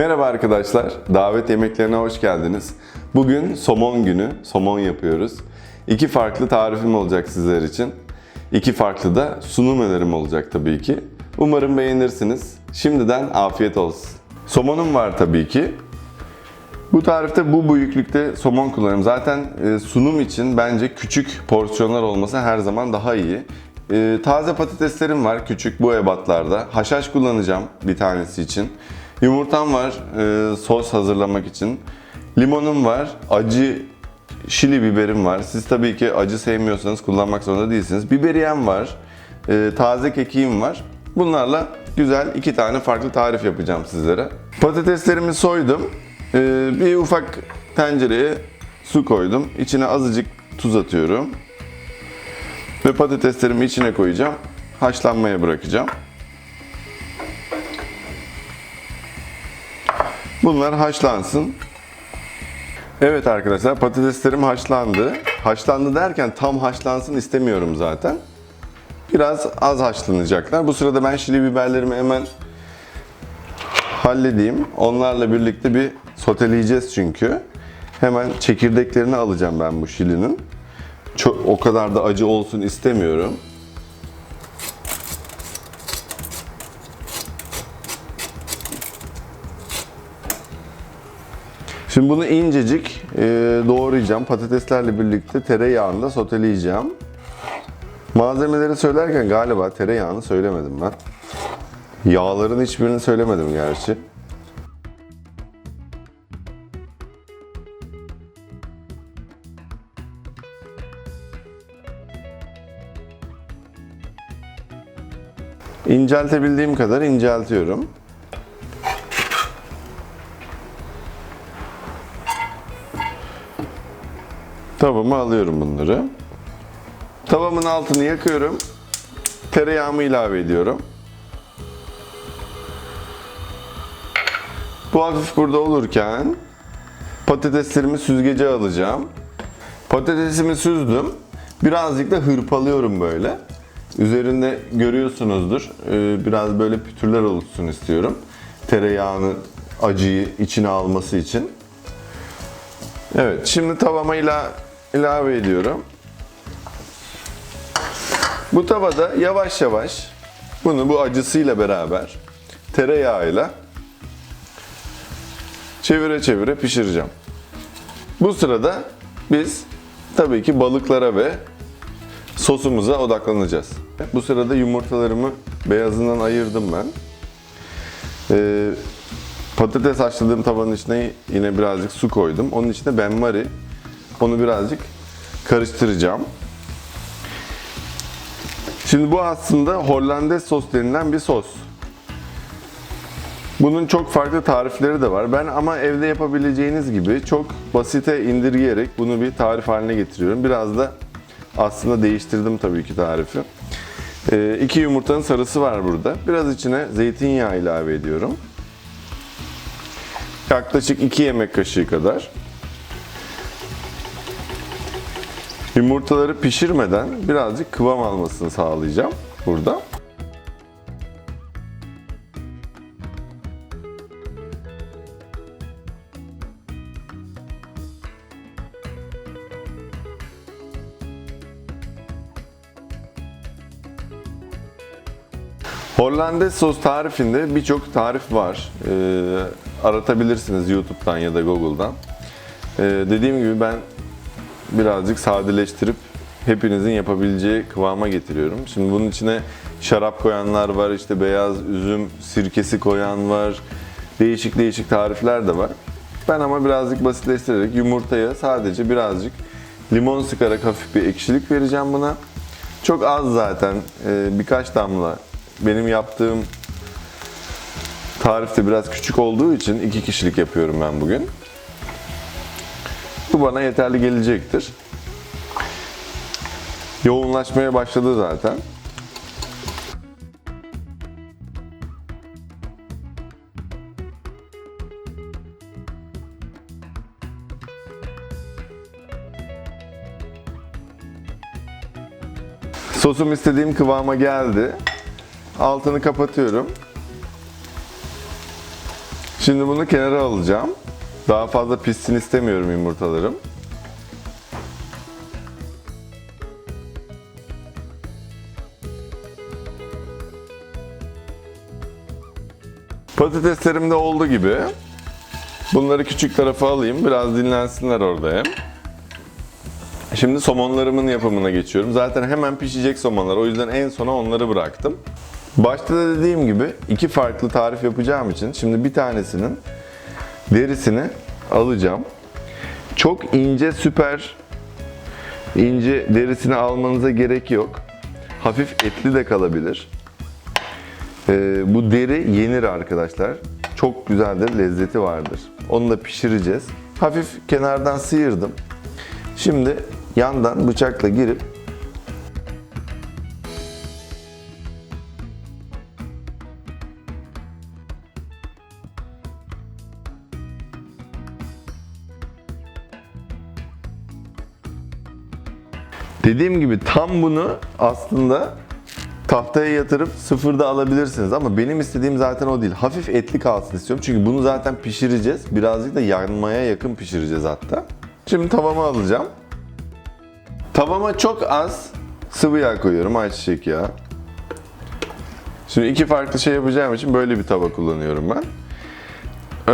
Merhaba arkadaşlar, davet yemeklerine hoş geldiniz. Bugün somon günü, somon yapıyoruz. İki farklı tarifim olacak sizler için. İki farklı da sunum önerim olacak tabii ki. Umarım beğenirsiniz. Şimdiden afiyet olsun. Somonum var tabii ki. Bu tarifte bu büyüklükte somon kullanıyorum. Zaten e, sunum için bence küçük porsiyonlar olması her zaman daha iyi. E, taze patateslerim var küçük bu ebatlarda. Haşhaş kullanacağım bir tanesi için. Yumurtam var e, sos hazırlamak için. Limonum var. Acı şili biberim var. Siz tabii ki acı sevmiyorsanız kullanmak zorunda değilsiniz. Biberiyem var. e, taze kekiğim var. Bunlarla güzel iki tane farklı tarif yapacağım sizlere. Patateslerimi soydum. Ee, bir ufak tencereye su koydum. İçine azıcık tuz atıyorum. Ve patateslerimi içine koyacağım. Haşlanmaya bırakacağım. Bunlar haşlansın. Evet arkadaşlar patateslerim haşlandı. Haşlandı derken tam haşlansın istemiyorum zaten. Biraz az haşlanacaklar. Bu sırada ben şili biberlerimi hemen halledeyim. Onlarla birlikte bir soteleyeceğiz çünkü. Hemen çekirdeklerini alacağım ben bu şilinin. Çok, o kadar da acı olsun istemiyorum. Şimdi bunu incecik e, doğrayacağım. Patateslerle birlikte tereyağında soteleyeceğim. Malzemeleri söylerken galiba tereyağını söylemedim ben. Yağların hiçbirini söylemedim gerçi. İnceltebildiğim kadar inceltiyorum. Tavama alıyorum bunları. Tavamın altını yakıyorum. Tereyağımı ilave ediyorum. Bu hafif burada olurken patateslerimi süzgece alacağım. Patatesimi süzdüm. Birazcık da hırpalıyorum böyle. Üzerinde görüyorsunuzdur. e, Biraz böyle pütürler oluşsun istiyorum. Tereyağını acıyı içine alması için. Evet, şimdi tavama ilave ediyorum. Bu tavada yavaş yavaş bunu bu acısıyla beraber tereyağıyla çevire çevire pişireceğim. Bu sırada biz tabii ki balıklara ve sosumuza odaklanacağız. Bu sırada yumurtalarımı beyazından ayırdım ben. Ee, patates haşladığım tavanın içine yine birazcık su koydum. Onun içine benmari. Onu birazcık karıştıracağım. Şimdi bu aslında Hollandaise sos denilen bir sos. Bunun çok farklı tarifleri de var. Ben ama evde yapabileceğiniz gibi çok basite indirgeyerek bunu bir tarif haline getiriyorum. Biraz da aslında değiştirdim tabii ki tarifi. Ee, iki yumurtanın sarısı var burada. Biraz içine zeytinyağı ilave ediyorum. Yaklaşık 2 yemek kaşığı kadar. Yumurtaları pişirmeden birazcık kıvam almasını sağlayacağım burada. Hollandaise sos tarifinde birçok tarif var. Ee, aratabilirsiniz YouTube'dan ya da Google'dan. Ee, dediğim gibi ben birazcık sadeleştirip hepinizin yapabileceği kıvama getiriyorum. Şimdi bunun içine şarap koyanlar var, işte beyaz üzüm sirkesi koyan var. Değişik değişik tarifler de var. Ben ama birazcık basitleştirerek yumurtaya sadece birazcık limon sıkarak hafif bir ekşilik vereceğim buna. Çok az zaten e, birkaç damla benim yaptığım tarifte biraz küçük olduğu için iki kişilik yapıyorum ben bugün. Bana yeterli gelecektir. Yoğunlaşmaya başladı zaten. Sosum istediğim kıvama geldi. Altını kapatıyorum. Şimdi bunu kenara alacağım. Daha fazla pişsin istemiyorum yumurtalarım. Patateslerim de oldu gibi. Bunları küçük tarafa alayım. Biraz dinlensinler orada hem. Şimdi somonlarımın yapımına geçiyorum. Zaten hemen pişecek somonlar. O yüzden en sona onları bıraktım. Başta da dediğim gibi iki farklı tarif yapacağım için şimdi bir tanesinin derisini alacağım. Çok ince süper ince derisini almanıza gerek yok. Hafif etli de kalabilir. Ee, bu deri yenir arkadaşlar. Çok güzeldir, lezzeti vardır. Onu da pişireceğiz. Hafif kenardan sıyırdım. Şimdi yandan bıçakla girip Dediğim gibi tam bunu aslında tahtaya yatırıp sıfırda alabilirsiniz ama benim istediğim zaten o değil. Hafif etli kalsın istiyorum çünkü bunu zaten pişireceğiz. Birazcık da yanmaya yakın pişireceğiz hatta. Şimdi tavama alacağım. Tavama çok az sıvı yağ koyuyorum, ayçiçek yağı. Şimdi iki farklı şey yapacağım için böyle bir tava kullanıyorum ben.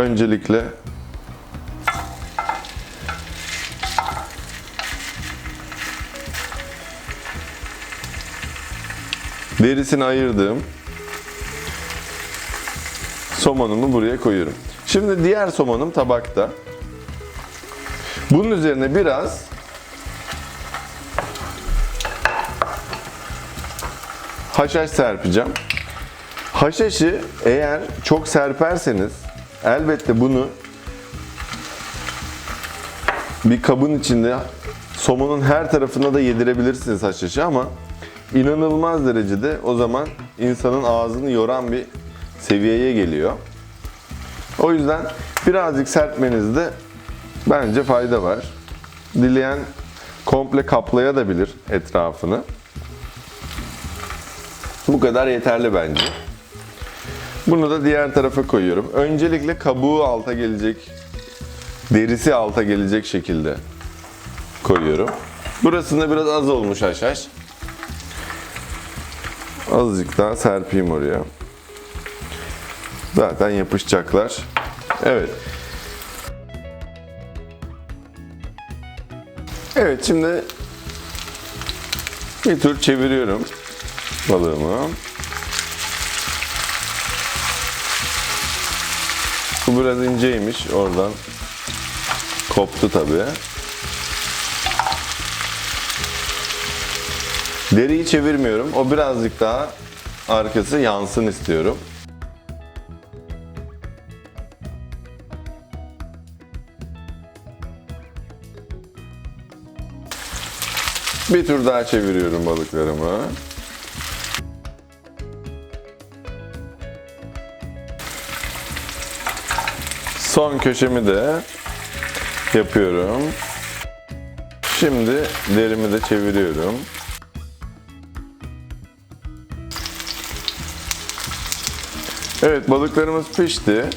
Öncelikle Derisini ayırdığım somonumu buraya koyuyorum. Şimdi diğer somonum tabakta. Bunun üzerine biraz haşhaş serpeceğim. Haşhaşı eğer çok serperseniz elbette bunu bir kabın içinde somonun her tarafına da yedirebilirsiniz haşhaşı ama inanılmaz derecede o zaman insanın ağzını yoran bir seviyeye geliyor. O yüzden birazcık serpmenizde bence fayda var. Dileyen komple kaplayabilir etrafını. Bu kadar yeterli bence. Bunu da diğer tarafa koyuyorum. Öncelikle kabuğu alta gelecek, derisi alta gelecek şekilde koyuyorum. Burasında biraz az olmuş haşhaş. Azıcık daha serpeyim oraya. Zaten yapışacaklar. Evet. Evet şimdi bir tur çeviriyorum balığımı. Bu biraz inceymiş oradan. Koptu tabii. Deriyi çevirmiyorum. O birazcık daha arkası yansın istiyorum. Bir tur daha çeviriyorum balıklarımı. Son köşemi de yapıyorum. Şimdi derimi de çeviriyorum. Evet balıklarımız pişti.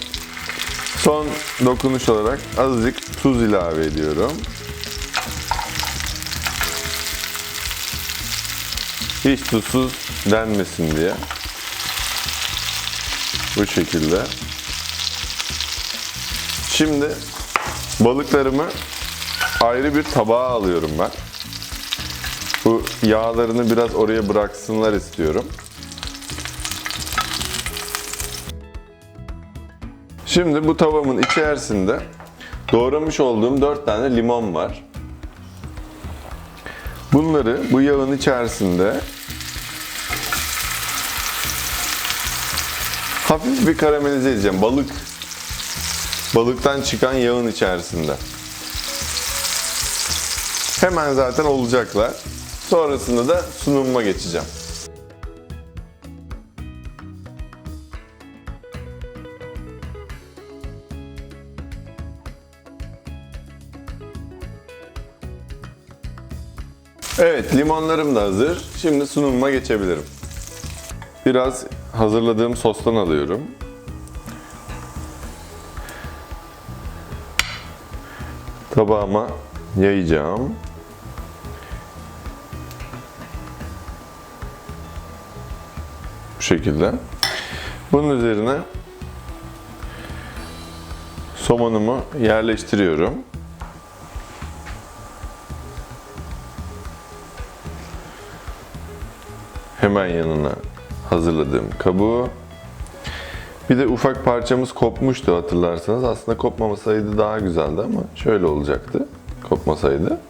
Son dokunuş olarak azıcık tuz ilave ediyorum. Hiç tuzsuz denmesin diye. Bu şekilde. Şimdi balıklarımı ayrı bir tabağa alıyorum ben. Bu yağlarını biraz oraya bıraksınlar istiyorum. Şimdi bu tavamın içerisinde doğramış olduğum 4 tane limon var. Bunları bu yağın içerisinde hafif bir karamelize edeceğim. Balık balıktan çıkan yağın içerisinde. Hemen zaten olacaklar. Sonrasında da sunumuma geçeceğim. Evet, limonlarım da hazır. Şimdi sunumuma geçebilirim. Biraz hazırladığım sostan alıyorum. Tabağıma yayacağım. Bu şekilde. Bunun üzerine somonumu yerleştiriyorum. Hemen yanına hazırladığım kabuğu. Bir de ufak parçamız kopmuştu hatırlarsanız. Aslında kopmamasaydı daha güzeldi ama şöyle olacaktı. Kopmasaydı.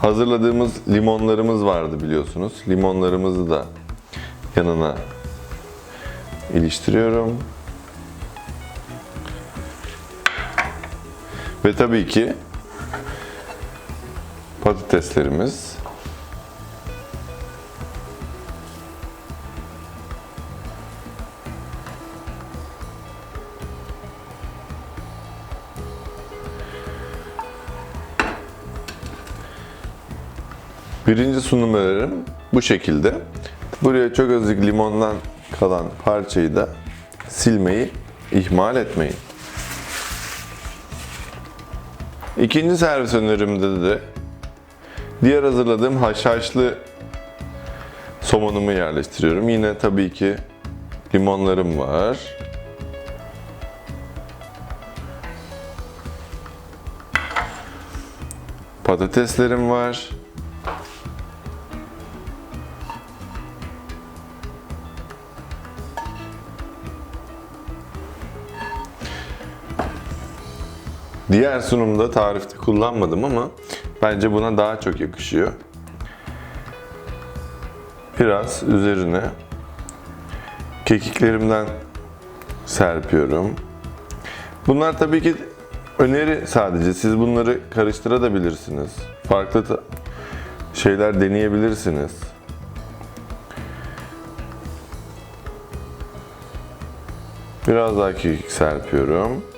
Hazırladığımız limonlarımız vardı biliyorsunuz. Limonlarımızı da yanına iliştiriyorum. Ve tabii ki patateslerimiz. Birinci sunum önerim bu şekilde. Buraya çok azıcık limondan kalan parçayı da silmeyi ihmal etmeyin. İkinci servis önerimde de diğer hazırladığım haşhaşlı somonumu yerleştiriyorum. Yine tabii ki limonlarım var. Patateslerim var. Diğer sunumda tarifte kullanmadım ama bence buna daha çok yakışıyor. Biraz üzerine kekiklerimden serpiyorum. Bunlar tabii ki öneri sadece. Siz bunları karıştırabilirsiniz. Farklı şeyler deneyebilirsiniz. Biraz daha kekik serpiyorum.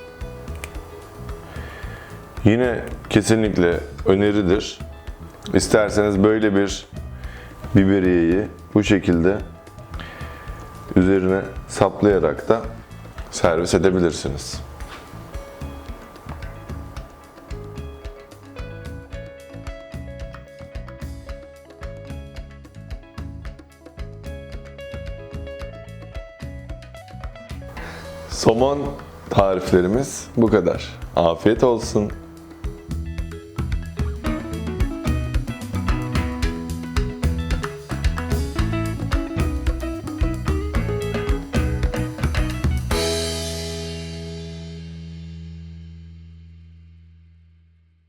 Yine kesinlikle öneridir. İsterseniz böyle bir biberiyeyi bu şekilde üzerine saplayarak da servis edebilirsiniz. Somon tariflerimiz bu kadar. Afiyet olsun.